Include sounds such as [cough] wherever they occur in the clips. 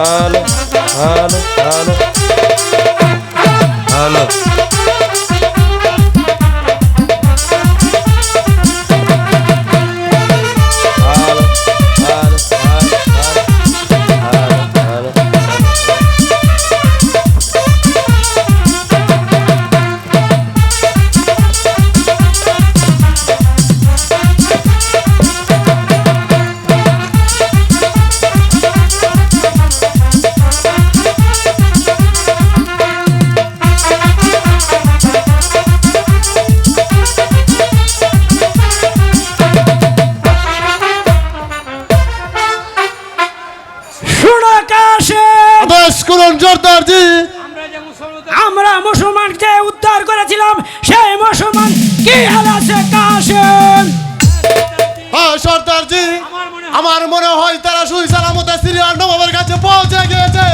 ভালো ভালো ভালো ভালো আমরা মুসলমানকে উদ্ধার করেছিলাম সেই মুসলমান কি হাল আছে কাশেম? হ্যাঁ সর্দার জি আমার মনে হয় তারা সুই সালামতে সিরিয়াল নবাবের কাছে পৌঁছে গিয়েছে।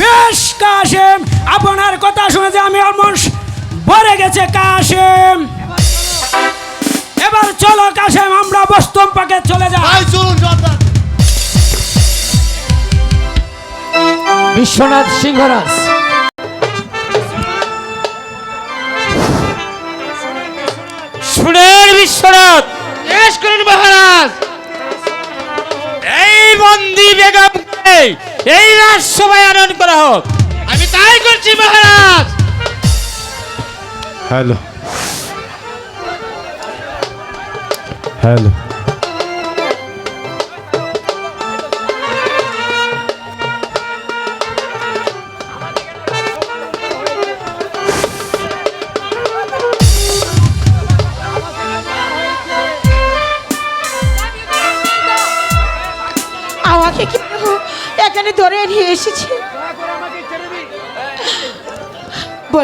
বেশ কাশেম আপনার কথা শুনে যে আমি আমার ভরে গেছে কাশেম। এবার চলো কাশেম আমরা বস্তম পাকে চলে যাই। চলুন জোরদার জি। বিশ্বনাথ সিংহরাজ শুনেন বিশ্বনাথ জিজ্ঞেস করেন মহারাজ। এই বন্দি বেগমকে এই রাজসভায় আনয়ন করা হোক। আমি তাই করছি মহারাজ। হ্যালো। হ্যালো।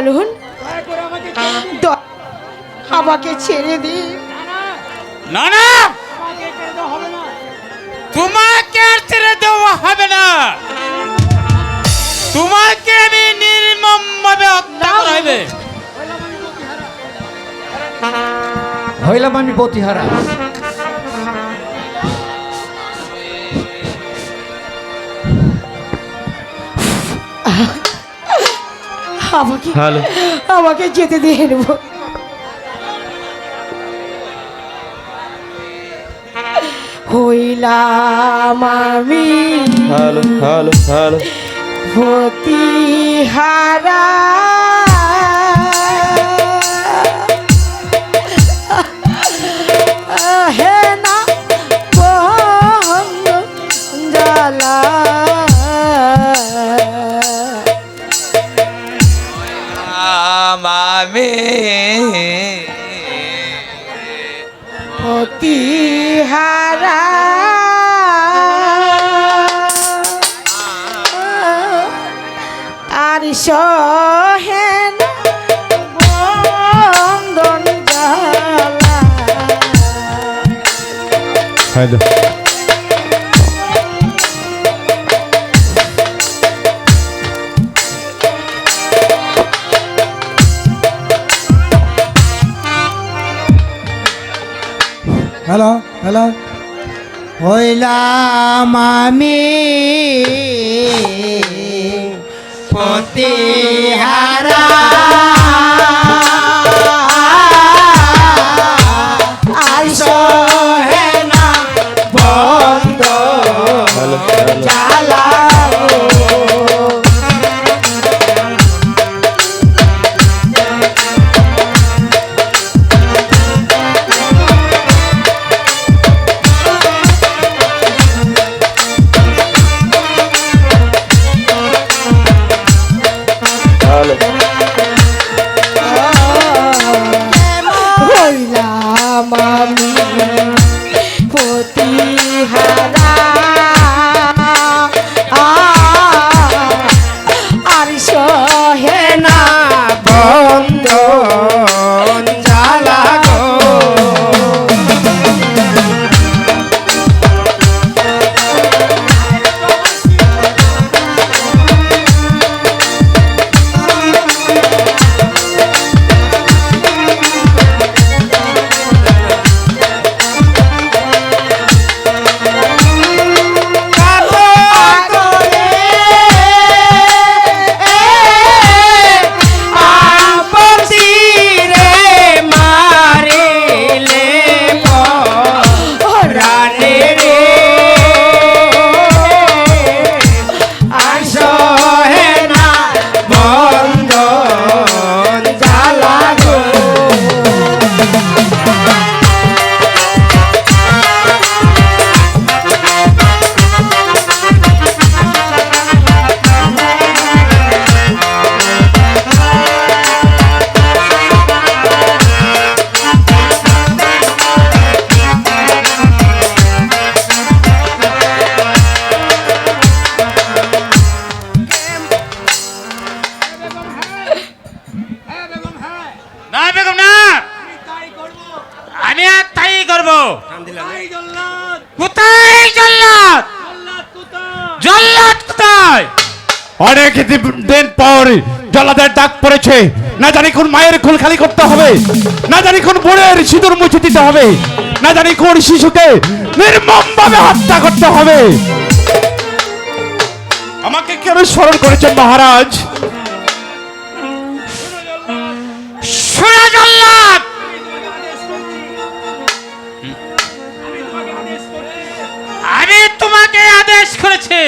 বলুন। আমাকে ছেড়ে দিন না না। তোমাকে আর ছেড়ে দেওয়া হবে না। তোমাকে আমি নির্মম ভাবে হত্যা করা হবে। হইলাম আমি প্রতিহারা আমাকে হ্যালো। আমাকে যেতে দিয়ে নেব। হইলাম আমি হ্যালো হ্যালো হ্যালো। প্রতিহারা সহেন বন্দন হ্যালো হ্যালো হ্যালো। হইলাম আমি। সম্পত্তি হারা। আইসো হে না বন্ধ। চাল আর না আমি আর তাই কোথায় জল্লাদ? জল্লাদ কোথায়? অনেক দিন পর জল্লাদের ডাক পড়েছে। না জানি কোন মায়ের খোল খালি করতে হবে। না জানি কোন বোনের সিঁদুর মুছে দিতে হবে। না জানি কোন শিশুকে নির্মম ভাবে হত্যা করতে হবে। আমাকে কেন স্মরণ করেছেন মহারাজ? তোমাকে আদেশ করেছে।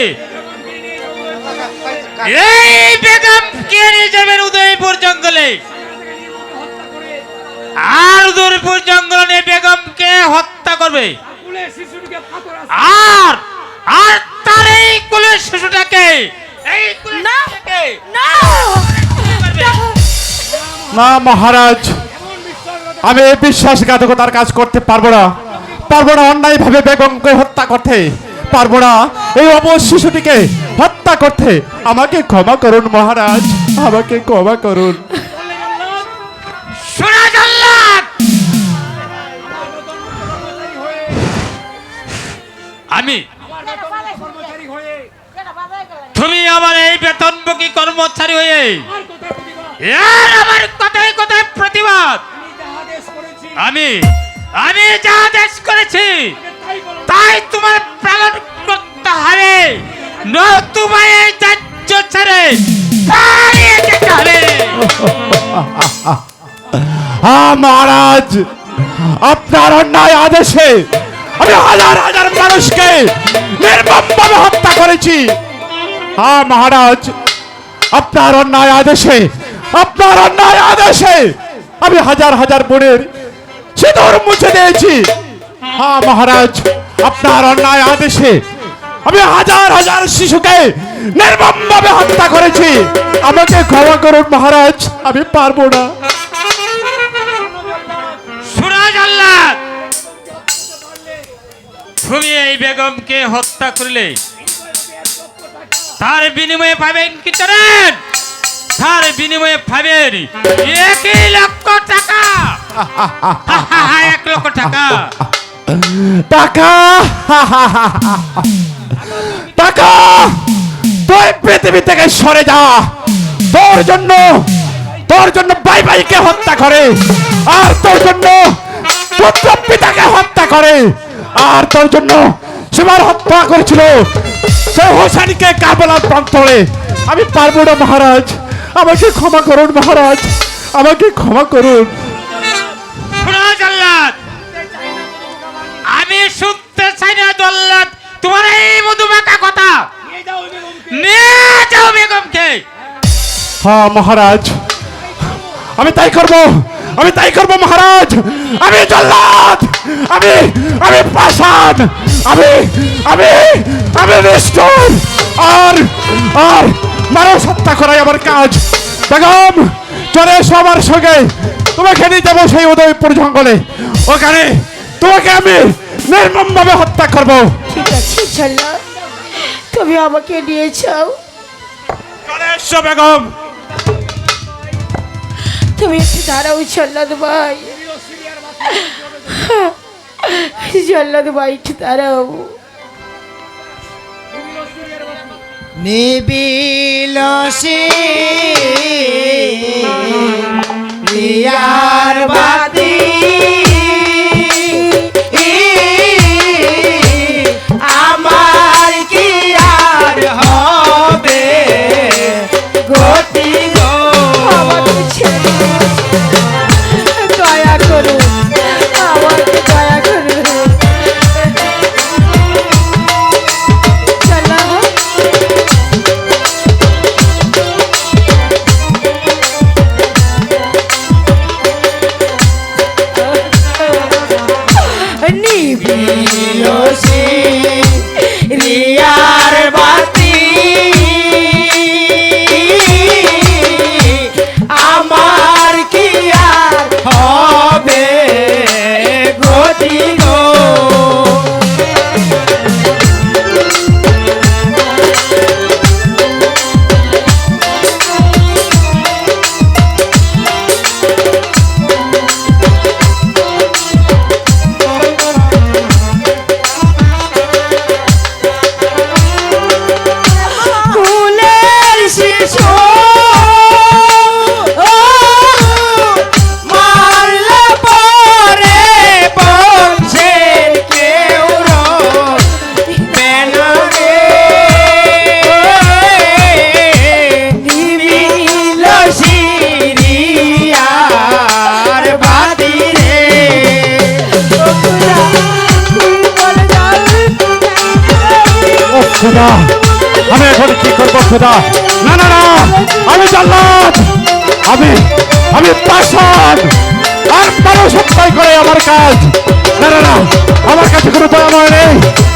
এই বেগম কে নিয়ে যাবেন উদয়পুর জঙ্গলে? আর উদয়পুর জঙ্গলে বেগমকে হত্যা করবে? আর আর তার এই কুলের শিশুটাকে এই না। না। না মহারাজ আমি এই বিশ্বাসঘাতকতার কাজ করতে পারব না। পারব না অন্যায় ভাবে বেগমকে হত্যা করতে। পারব না। এই অবশ শিশুটিকে হত্যা করতে আমাকে ক্ষমা করুন মহারাজ। আমাকে ক্ষমা করুন। আমি তুমি আমার এই বেতনভোগী কর্মচারী হয়ে এর আমার কথায় কথায় প্রতিবাদ। আমি আমি যা আদেশ করেছি তাই তোমার পালন করতে হবে নতুবা এই রাজ্য ছেড়ে পালিয়ে যেতে হবে মহারাজ, আপনার অন্যায় আদেশে আমি হাজার হাজার মানুষকে নির্মমভাবে হত্যা করেছি। হ্যাঁ মহারাজ, আপনার অন্যায় আদেশে, আপনার অন্যায় আদেশে আমি হাজার হাজার বোনের সিঁদুর মুছে দিয়েছি। হ্যাঁ মহারাজ আপনার অন্যায় আদেশে আমি হাজার হাজার শিশুকে নির্মমভাবে হত্যা করেছি। আমাকে ক্ষমা করুন মহারাজ আমি পারব না। সুরাজ আল্লাহ তুমি এই বেগমকে হত্যা করলে তার বিনিময়ে পাবেন কি জানেন? তার বিনিময়ে পাবেন একই লক্ষ টাকা। [laughs] এক লক্ষ টাকা। টাকা! টাকা! তুই পৃথিবী থেকে সরে যা। তোর জন্য তোর জন্য বাই বাইকে হত্যা করে। আর তোর জন্য পুত্র পিতাকে হত্যা করে। আর তোর জন্য সীমার হত্যা করেছিল। সে হোসেনকে কাবলার প্রান্তরে। আমি পারব না, মহারাজ। আমাকে ক্ষমা করুন, মহারাজ। আমাকে ক্ষমা করুন। তোমার এই কথা? নিয়ে যাও বেগমকে। হ্যাঁ মহারাজ। আমি তাই করব, আমি তাই করব, মহারাজ। আমি জল্লাদ, আমি আমি আমি আমি আমি নিষ্ঠুর। আর আর মানুষ হত্যা করাই আমার কাজ। বেগম, চলে এসো আমার সঙ্গে। তোমাকে নিয়ে যাব সেই উদয়পুর জঙ্গলে। ওখানে তোমাকে আমি নির্মমভাবে হত্যা করব। ঠিক আছে চলো তুমি আমাকে নিয়েছো চলে এসো বেগম। তুমি একটু দাঁড়াও জল্লাদ ভাই। জল্লাদ ভাই একটু দাঁড়াও। নিবিল রিয়ার বাতি। আমার কাজ। না না না আমার কাছে কোনো দয়াময় নেই।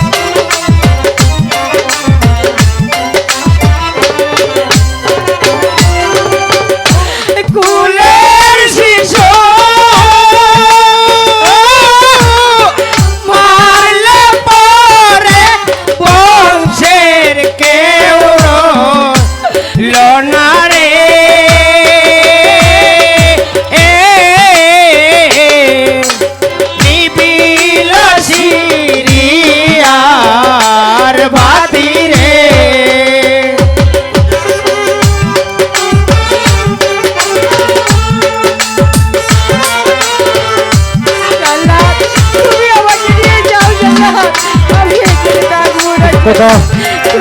থাকব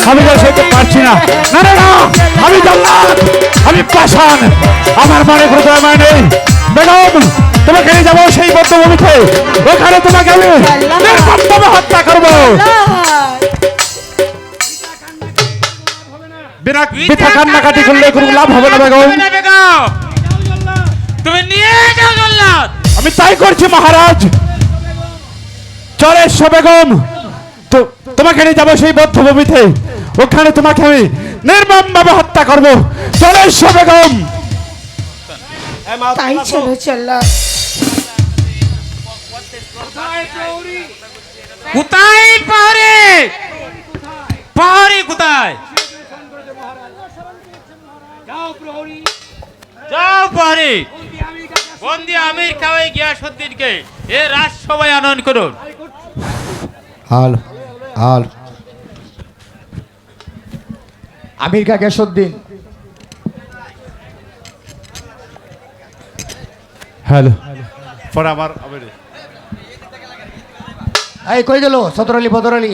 আমি তো সেটা পারছি না। না না না আমি জান্নাত আমি পাশান আমার মনে কোনো দয়াময় নেই। বেগম তোমাকে নিয়ে যাব সেই বদ্ধভূমিতে। ওখানে তোমাকে আমি নির্মমভাবে হত্যা করব। বিনা বৃথা কান্নাকাটি করলে কোনো লাভ হবে না বেগম। তুমি নিয়ে যাও জল্লাদ আমি তাই করছি মহারাজ। চলে এসো বেগম। তো তোমাকে নিয়ে যাব সেই বদ্ধভূমিতে ওখানে তোমাকে আমি নির্মম ভাবে হত্যা করব। চলে বেগম। তাই চলো চলো। কোথায় পাহাড়ে পাহাড়ি কোথায়? যাও পাহাড়ি বন্দি আমির খাওয়াই গিয়াসুদ্দিনকে এ রাজসভায় আনয়ন করুন। হাল হাল আমির কা গ্যাসুদ্দিন হ্যালো। পরে আমার এই কই গেল? সদর আলী বদর আলী।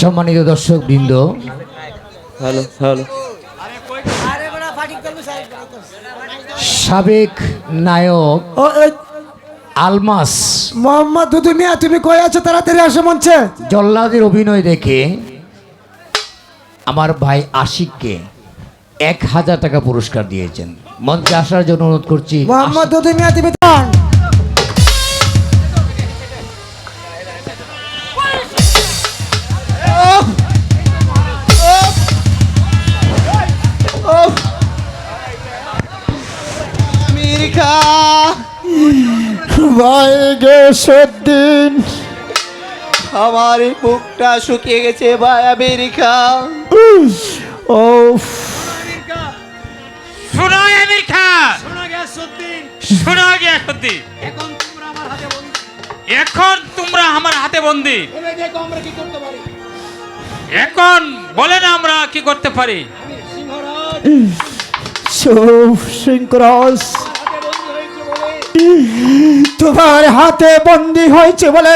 সম্মানিত দর্শক বৃন্দ হ্যালো হ্যালো সাবেক নায়ক আলমাস। মোহাম্মদ দুদু মিয়া তুমি কই আছো? তাড়াতাড়ি আসো মঞ্চে। জল্লাদের অভিনয় দেখে আমার ভাই আশিককে এক হাজার টাকা পুরস্কার দিয়েছেন। মঞ্চে আসার জন্য অনুরোধ করছি মোহাম্মদ দুদু মিয়া তুমি ভাই গেসুদ্দিন আমার এই বুকটা শুকিয়ে গেছে ভাই আমেরিকা। ও শোনো আমির খান শোনো গিয়াসুদ্দিন এখন তোমরা আমার হাতে বন্দি। এখন বলে বলেন আমরা কি করতে পারি। সিংকরস তোমার হাতে বন্দি হয়েছে বলে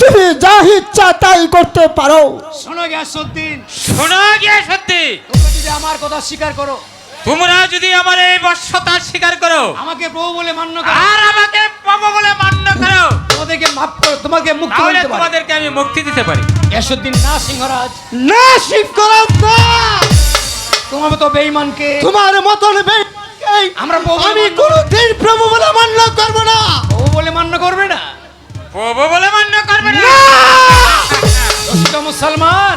তুমি যা ইচ্ছা তাই করতে পারো। শোনো গিয়াসুদ্দিন আমার কথা স্বীকার করো তোমরা যদি আমার এই বর্ষতা স্বীকার করো আমাকে প্রভু বলে মান্য করো। আর আমাকে পাবো বলে মান্য করো। তোমাদেরকে মাফ করো তোমাকে মুক্তি দিতে পারি। তোমাদেরকে আমি মুক্তি দিতে পারি। গ্যাসুদ্দিন না সিংহরাজ না সিংহরাজ না। তোমার মতো বেঈমানকে তোমার মতন বে- এই আমরা প্রভু আমি কোনোদিন প্রভু বলে মান্য করব না। প্রভু বলে মান্য করবে না? প্রভু বলে মান্য করবে না। দুষ্ট মুসলমান।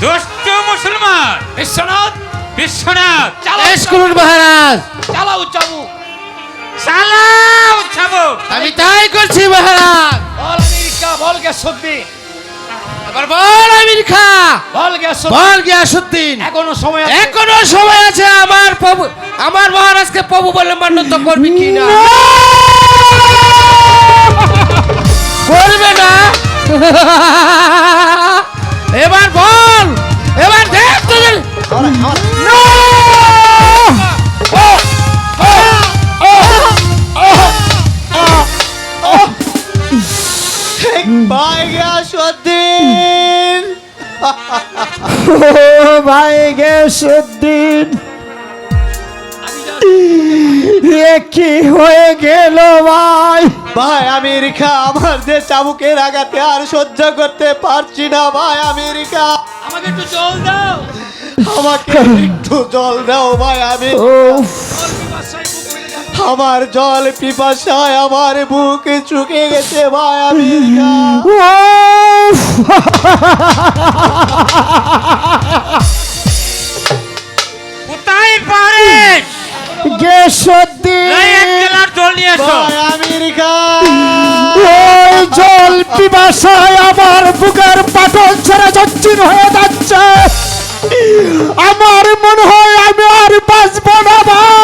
দুষ্ট মুসলমান। বিশ্বনাথ। বিশ্বনাথ। চালাও করুন মহারাজ। চালাও চাবু চালাও ছাবো আমি তাই করছি মহারাজ। বল আমেরিকা বল গ্যাসুদ্দিন এবার বল আমেরিকা বল গ্যাসুদ্দিন বল গিয়াসুদ্দিন এখনও সময় আছে। এখনও সময় আছে। আমার প্রভু আমার মহারাজকে প্রভু বলে মান্যতা করবি কি না? করবে না। এবার বল। এবার দেখ তোদের। ভাই গিয়াসুদ্দিন ভাই গেসুদ্দিন এ কি হয়ে গেল ভাই? ভাই আমেরিকা আমার যে চাবুকের আঘাতে আর সহ্য করতে পারছি না ভাই আমেরিকা। আমাকে একটু জল দাও। আমাকে একটু জল দাও ভাই আমি আমার জল পিপাসায় আমার বুকে চুকে গেছে ভাই আমেরিকা কোথায় পারে জেলার জল নিয়ে এসো। আমেরিকা ওই জল পিপাসায় আমার বুকের পাটল ছেড়ে চচ্চির হয়ে যাচ্ছে। আমার মনে হয় আমি আর বাঁচবো না ভাই।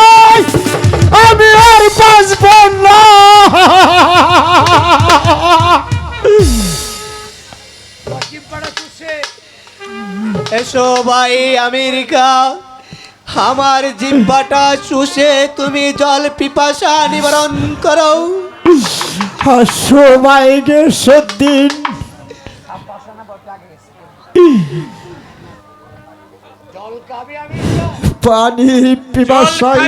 এসো ভাই আমেরিকা আমার জিব্বাটা চুষে তুমি জল পিপাসা নিবারণ করো। সবাই গেসুদ্দিন পানি জল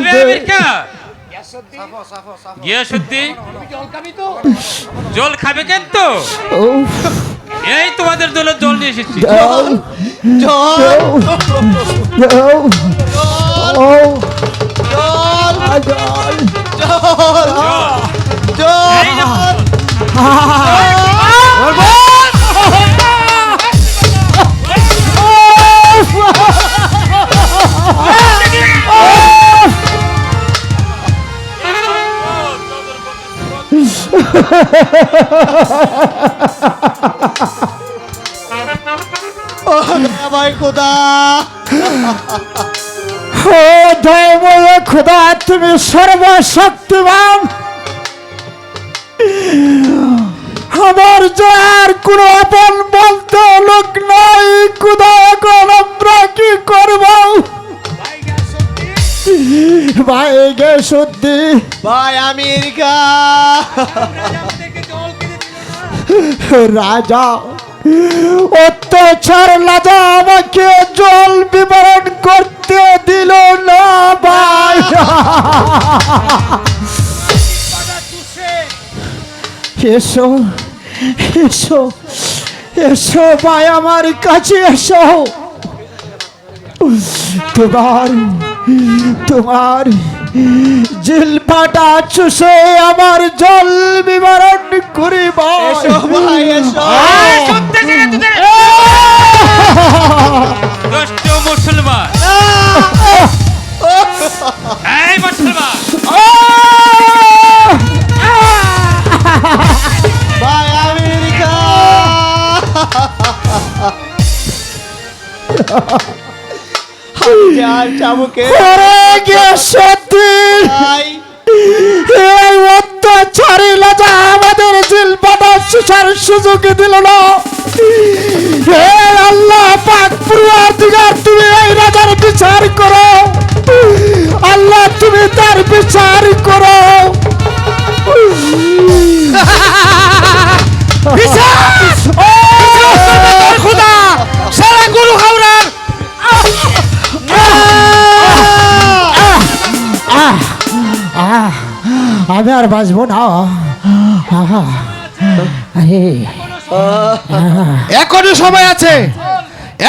জল খাবে কিন্তু উফ, এই তোমাদের দলে জল নিয়ে এসেছি দাও, ভাই খোদা ও দয়াময় খোদা, তুমি সর্বশক্তিমান। আমার আর কোন আপন বলতে লোক নাই, খোদা, এখন আমরা কি করব? ভাই গে সত্যি? ভাই, আমেরিকা। রাজা, অত্যাচার রাজা আমাকে জল বিবরণ করতে দিল না ভাই। এসো এসো এসো ভাই, আমার কাছে এসো। তোমার তোমার জিলপাটা চুষে আমার জল বিবরণ করিব। মুসলমান। এই মুসলমান। ভাই আমেরিকা। [laughs] [laughs] আমাদের জিলপাটা চুষার সুযোগ দিল না। হে আল্লাহ পাক পুরার দিগার তুমি এই রাজার বিচার করো। আল্লাহ তুমি তার বিচার করো। আর বাঁচবো না। আহা, এখনও সময় আছে।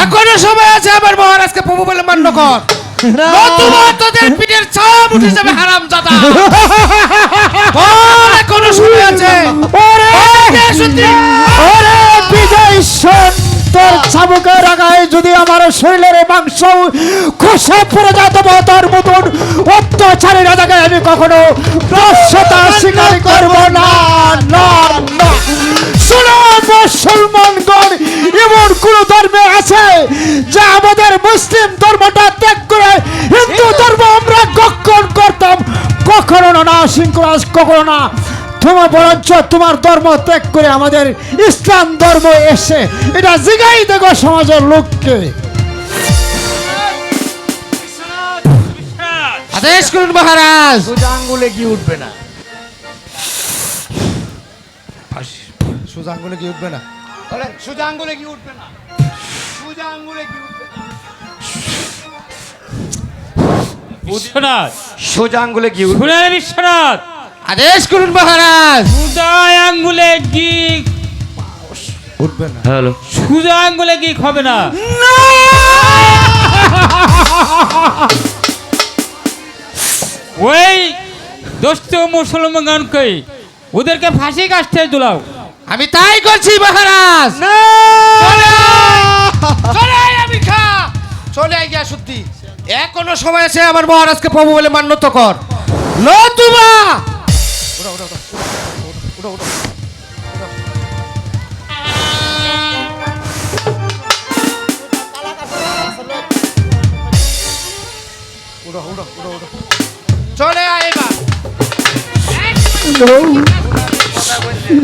এখনও সময় আছে আমার মহারাজকে প্রভু বলে মান্য কর। নতুবা তোদের পিঠের ছাপ উঠে যাবে হারাম জাদা এখনও সময় আছে। ওরে! ওরে বিজয় শোন তোর চাবুকের আগায় যদি আমার শরীরের মাংস খসে পড়ে তবে তোর মতন আমি কখনো স্বীকার করব না মুসলমানগণ এমন কোন ধর্মে আছে আমাদের মুসলিম ধর্মটা ত্যাগ করে হিন্দু ধর্ম আমরা গক্ষণ করতাম। কখনো না কখনো না। তোমার বরঞ্চ তোমার ধর্ম ত্যাগ করে আমাদের ইসলাম ধর্ম এসে এটা জিগাই দেখো সমাজের লোককে। আদেশ করুন মহারাজ। সোজা আঙ্গুলে কি উঠবে না। সোজা আঙ্গুলে কি উঠবে না। সোজা আঙ্গুলে কি উঠবে না। সোজা আঙ্গুলে কি উঠবে না। বিশ্বনাথ। সোজা আঙ্গুলে কি শুনে বিশ্বনাথ। আদেশ করুন মহারাজ। আঙ্গুলে কি হ্যালো। সুজা আঙ্গুলে কি হবে না! ওই দোস্ত মুসলমানকে ওদেরকে ফাঁসি কাটতে দুলাও। আমি তাই করছি মহারাজ। চলে আয়! আমি খা চলে আয় গিয়া সত্যি এখনও সময় আছে আমার মহারাজকে প্রভু বলে মান্যত কর। নতুবা চলে আয় এবার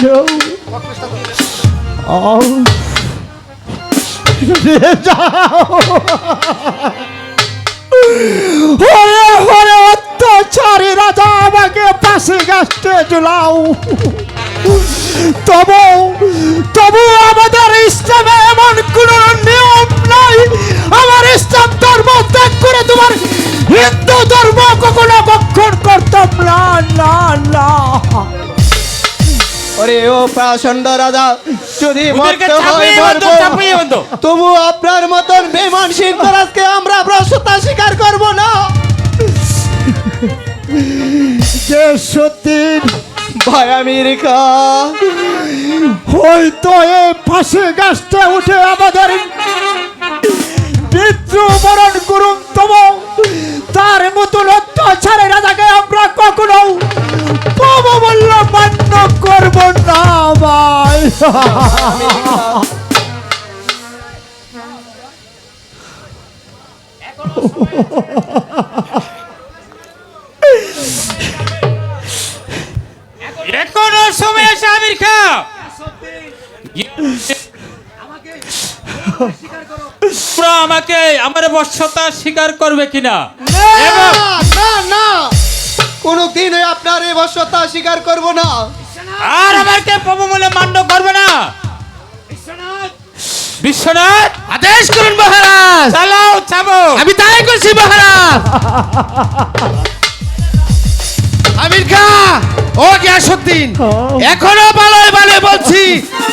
No. Oh. নিয়ে যাও। ওরে ওরে অত্যাচারী রাজা, আমাকে পাশে গাছতে ঝুলাও তবু তবু আমাদের ইসলামে ওরে ও প্রচণ্ড রাজা যদি তবু আপনার মতন বেমান আমরা স্বীকার করব না। যে সত্যি ভাই আমেরিকা হয়তো এ ফাঁসি গাছটা উঠে আমাদের মৃত্যুবরণ করুন তবু। তার মতন এখনও সময় আছে আমির খা তোমরা আমাকে আমার বর্ষতা স্বীকার করবে কিনা? না না কোনোদিনই আপনার এই বর্ষতা স্বীকার করব না। আর আমাকে প্রভু বলে মান্য করবে না? বিশ্বনাথ আদেশ করুন মহারাজ। চালাও চাবো। আমি তাই করছি মহারাজ। আমির খা ও গিয়াসুদ্দিন এখনও ভালোই ভালো বলছি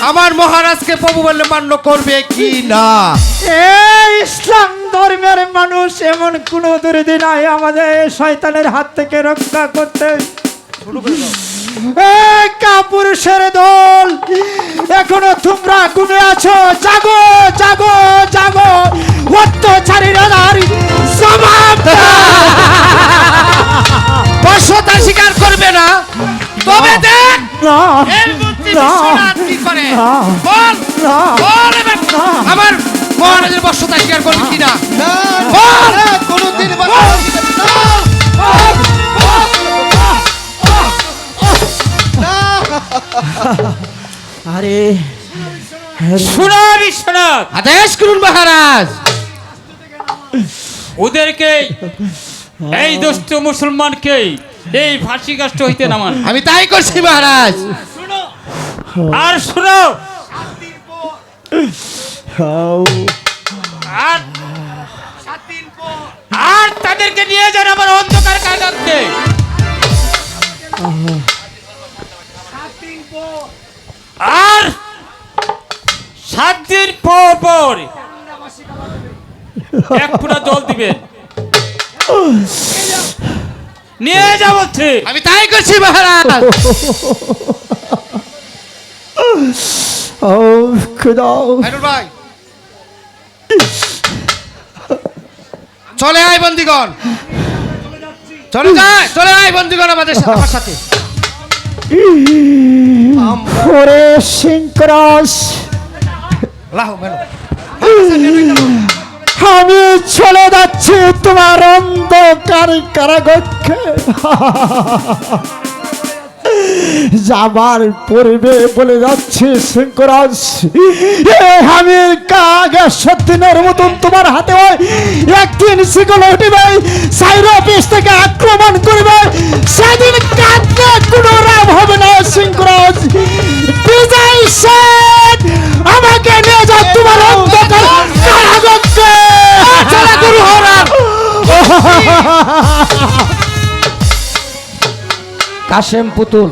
আমার মহারাজকে প্রভু বলে মান্য করবে কি না? এই ইসলাম ধর্মের মানুষ এমন কোন দুর্দিন আমাদের শয়তানের হাত থেকে রক্ষা করতে। এই কাপুরুষের দল এখনও তোমরা ঘুমে আছো। জাগো জাগো জাগো অত্যাচারী রাজার জবাব দাও। বর্ষতা স্বীকার করবে না। তবে দেখ। আমার মহারাজের বর্ষতা স্বীকার করবে কিনা? কোনোদিন আরে শুনো বিশ্বনাথ আদেশ করুন মহারাজ। ওদেরকে এই দুষ্ট মুসলমানকে এই ফাঁসি কাষ্ট হইতে নামান। আমি তাই করছি মহারাজ। আর শুনো। আর আর তাদেরকে নিয়ে যান আমার অন্ধকার কারাগারকে আর সাত দিন পর পর এক ফোঁটা জল দিবেন নিয়ে যা বলছে। আমি তাই করছি মহারাজ। ও খুদা। হাইনুর ভাই। চলে আয় বন্দিগণ। চলে যায় চলে আয় বন্দিগণ আমাদের সাথে আমার সাথে। ওরে সিংকরাস আমি চলে যাচ্ছি তোমার অন্ধকার কারাগক্ষে যাবার পূর্বে বলে যাচ্ছি শঙ্করাজ আমি কাগে সত্যিনের মতন তোমার হাতে হয়। একদিন শিকল উঠিবে সাইর থেকে আক্রমণ করবে। সেদিন কাঁদতে কোনো রাম হবে না শঙ্করাজ বিজয় সেন আমাকে নিয়ে যাও তোমার অন্ধকার কারাগক্ষে চলা গুরু হরা কাশেম পুতুল।